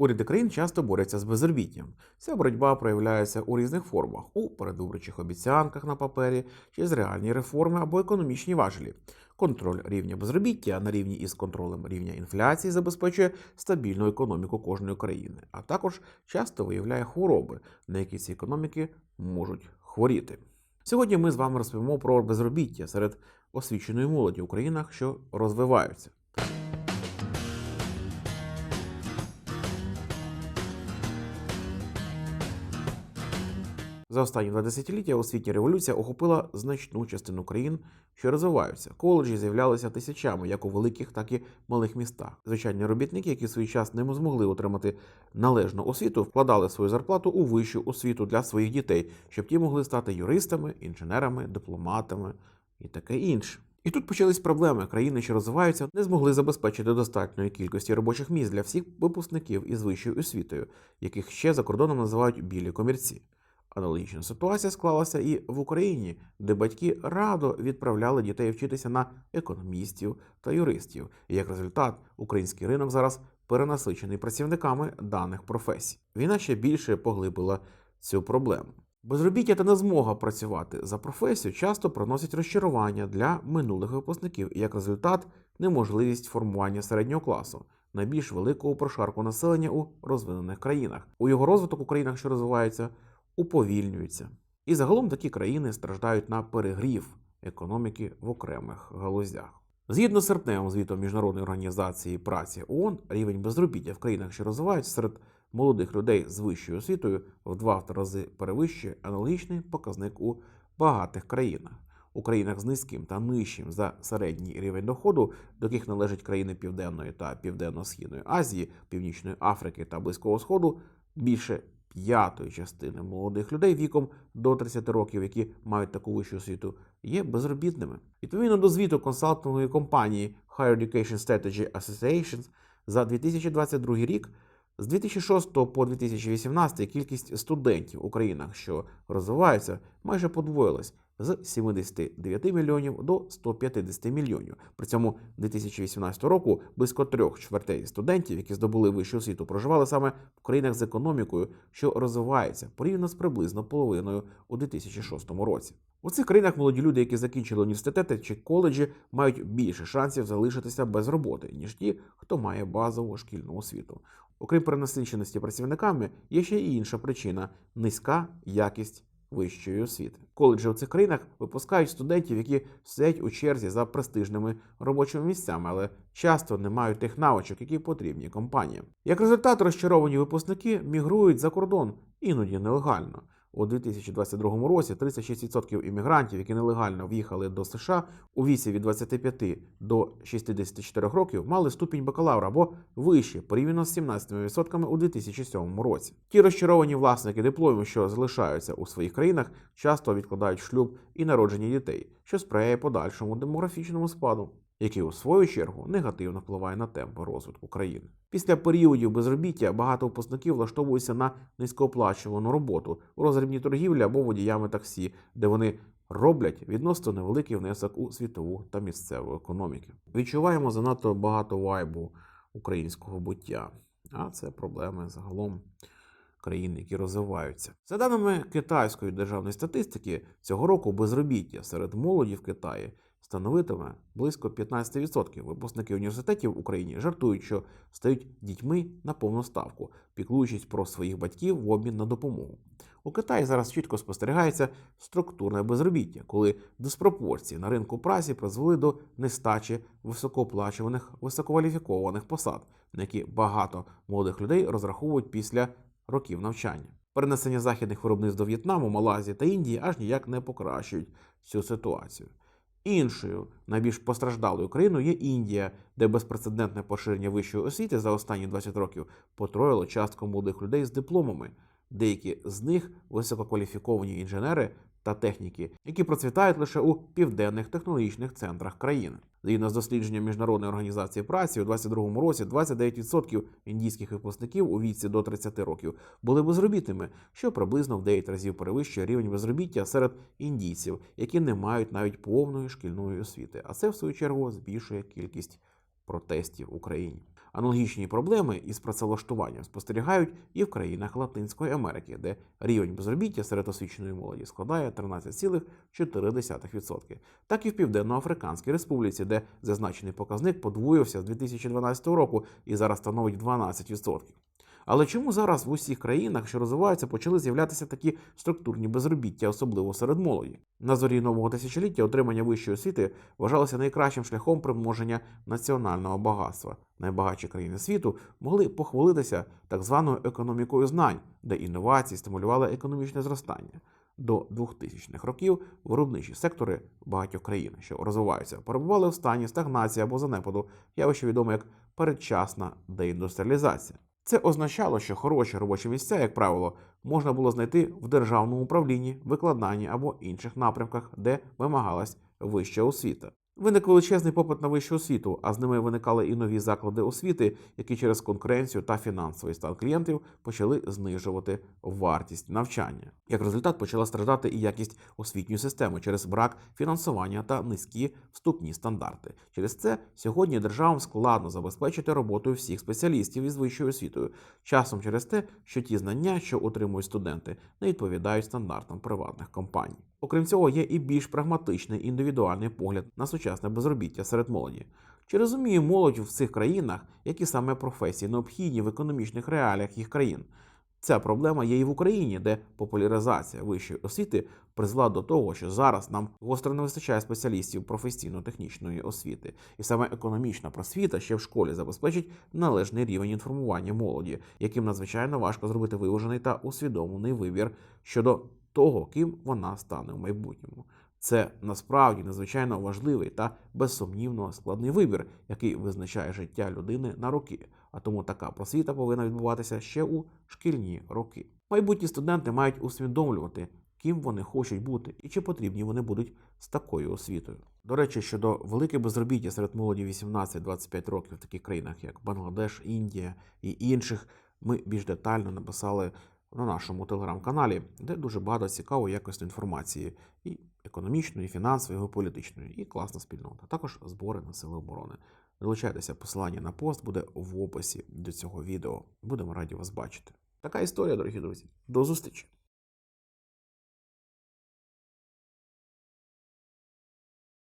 Уряди країн часто борються з безробіттям. Ця боротьба проявляється у різних формах у передвиборчих обіцянках на папері, через реальні реформи або економічні важелі. Контроль рівня безробіття на рівні із контролем рівня інфляції забезпечує стабільну економіку кожної країни, а також часто виявляє хвороби, на які ці економіки можуть хворіти. Сьогодні ми з вами розповімо про безробіття серед освіченої молоді у країнах, що розвиваються. За останні два десятиліття освітня революція охопила значну частину країн, що розвиваються. Коледжі з'являлися тисячами, як у великих, так і малих містах. Звичайні робітники, які в свій час не змогли отримати належну освіту, вкладали свою зарплату у вищу освіту для своїх дітей, щоб ті могли стати юристами, інженерами, дипломатами і таке інше. І тут почались проблеми. Країни, що розвиваються, не змогли забезпечити достатньої кількості робочих місць для всіх випускників із вищою освітою, яких ще за кордоном називають білі комірці. Аналогічна ситуація склалася і в Україні, де батьки радо відправляли дітей вчитися на економістів та юристів. І як результат, український ринок зараз перенасичений працівниками даних професій. Війна ще більше поглибила цю проблему. Безробіття та незмога працювати за професію часто приносять розчарування для минулих випускників і як результат неможливість формування середнього класу, найбільш великого прошарку населення у розвинених країнах. У його розвиток у країнах, що розвиваються, уповільнюється. І загалом такі країни страждають на перегрів економіки в окремих галузях. Згідно з серпневим звітом Міжнародної організації праці ООН, рівень безробіття в країнах, що розвиваються серед молодих людей з вищою освітою в два рази перевищує аналогічний показник у багатих країнах. У країнах з низьким та нижчим за середній рівень доходу, до яких належать країни Південної та Південно-Східної Азії, Північної Африки та Близького Сходу, більше п'ятої частини молодих людей віком до 30 років, які мають таку вищу освіту, є безробітними. Відповідно до звіту консалтингової компанії Higher Education Strategy Associations за 2022 рік. З 2006 по 2018 кількість студентів у країнах, що розвиваються, майже подвоїлась з 79 мільйонів до 150 мільйонів. При цьому 2018 року близько трьох чвертей студентів, які здобули вищу освіту, проживали саме в країнах з економікою, що розвивається порівняно з приблизно половиною у 2006 році. У цих країнах молоді люди, які закінчили університети чи коледжі, мають більше шансів залишитися без роботи, ніж ті, хто має базову шкільну освіту. Окрім перенасиченості працівниками, є ще й інша причина низька якість вищої освіти. Коледжі у цих країнах випускають студентів, які сидять у черзі за престижними робочими місцями, але часто не мають тих навичок, які потрібні компаніям. Як результат, розчаровані випускники мігрують за кордон, іноді нелегально. У 2022 році 36% іммігрантів, які нелегально в'їхали до США у віці від 25 до 64 років, мали ступінь бакалавра або вище порівняно з 17% у 2007 році. Ті розчаровані власники дипломів, що залишаються у своїх країнах, часто відкладають шлюб і народження дітей, що сприяє подальшому демографічному спаду який у свою чергу негативно впливає на темпи розвитку країни. Після періодів безробіття багато випускників влаштовуються на низькооплачувану роботу у розрібній торгівлі або водіями таксі, де вони роблять відносно невеликий внесок у світову та місцеву економіки. Відчуваємо занадто багато вайбу українського буття, а це проблеми загалом. Країн, які розвиваються, за даними китайської державної статистики, цього року безробіття серед молоді в Китаї становитиме близько 15%. Випускники університетів в Україні жартують, що стають дітьми на повну ставку, піклуючись про своїх батьків в обмін на допомогу. У Китаї зараз чітко спостерігається структурне безробіття, коли диспропорції на ринку праці призвели до нестачі високооплачуваних висококваліфікованих посад, на які багато молодих людей розраховують після років навчання. Перенесення західних виробництв до В'єтнаму, Малайзії та Індії аж ніяк не покращують цю ситуацію. Іншою найбільш постраждалою країною є Індія, де безпрецедентне поширення вищої освіти за останні 20 років потроїло частку молодих людей з дипломами. Деякі з них висококваліфіковані інженери та техніки, які процвітають лише у південних технологічних центрах країни. Згідно з дослідженням міжнародної організації праці у 2022 році 29% індійських випускників у віці до 30 років були безробітними, що приблизно в 9 разів перевищує рівень безробіття серед індійців, які не мають навіть повної шкільної освіти. А це в свою чергу збільшує кількість протестів в Україні. Аналогічні проблеми із працевлаштуванням спостерігають і в країнах Латинської Америки, де рівень безробіття серед освіченої молоді складає 13,4%, так і в Південно-Африканській Республіці, де зазначений показник подвоївся з 2012 року і зараз становить 12%. Але чому зараз в усіх країнах, що розвиваються, почали з'являтися такі структурні безробіття, особливо серед молоді? На зорі нового тисячоліття отримання вищої освіти вважалося найкращим шляхом примноження національного багатства. Найбагатші країни світу могли похвалитися так званою економікою знань, де інновації стимулювали економічне зростання. До 2000-х років виробничі сектори багатьох країн, що розвиваються, перебували в стані стагнації або занепаду, явище відоме як передчасна деіндустріалізація. Це означало, що хороші робочі місця, як правило, можна було знайти в державному управлінні, викладанні або інших напрямках, де вимагалась вища освіта. Виник величезний попит на вищу освіту, а з ними виникали і нові заклади освіти, які через конкуренцію та фінансовий стан клієнтів почали знижувати вартість навчання. Як результат почала страждати і якість освітньої системи через брак фінансування та низькі вступні стандарти. Через це сьогодні державам складно забезпечити роботою всіх спеціалістів із вищою освітою, часом через те, що ті знання, що отримують студенти, не відповідають стандартам приватних компаній. Окрім цього, є і більш прагматичний індивідуальний погляд на сучасне безробіття серед молоді. Чи розуміє молодь в цих країнах, які саме професії необхідні в економічних реаліях їх країн? Ця проблема є і в Україні, де популяризація вищої освіти призвела до того, що зараз нам гостро не вистачає спеціалістів професійно-технічної освіти, і саме економічна просвіта ще в школі забезпечить належний рівень інформування молоді, яким надзвичайно важко зробити виважений та усвідомлений вибір щодо того, ким вона стане в майбутньому. Це насправді надзвичайно важливий та безсумнівно складний вибір, який визначає життя людини на роки. А тому така просвіта повинна відбуватися ще у шкільні роки. Майбутні студенти мають усвідомлювати, ким вони хочуть бути і чи потрібні вони будуть з такою освітою. До речі, щодо велике безробіття серед молоді 18-25 років в таких країнах, як Бангладеш, Індія і інших, ми більш детально написали на нашому телеграм-каналі, де дуже багато цікавої якості інформації і економічної, фінансової, політичної і класна спільнота. Також збори на сили оборони. Долучайтеся, посилання на пост буде в описі до цього відео. Будемо раді вас бачити. Така історія, дорогі друзі. До зустрічі!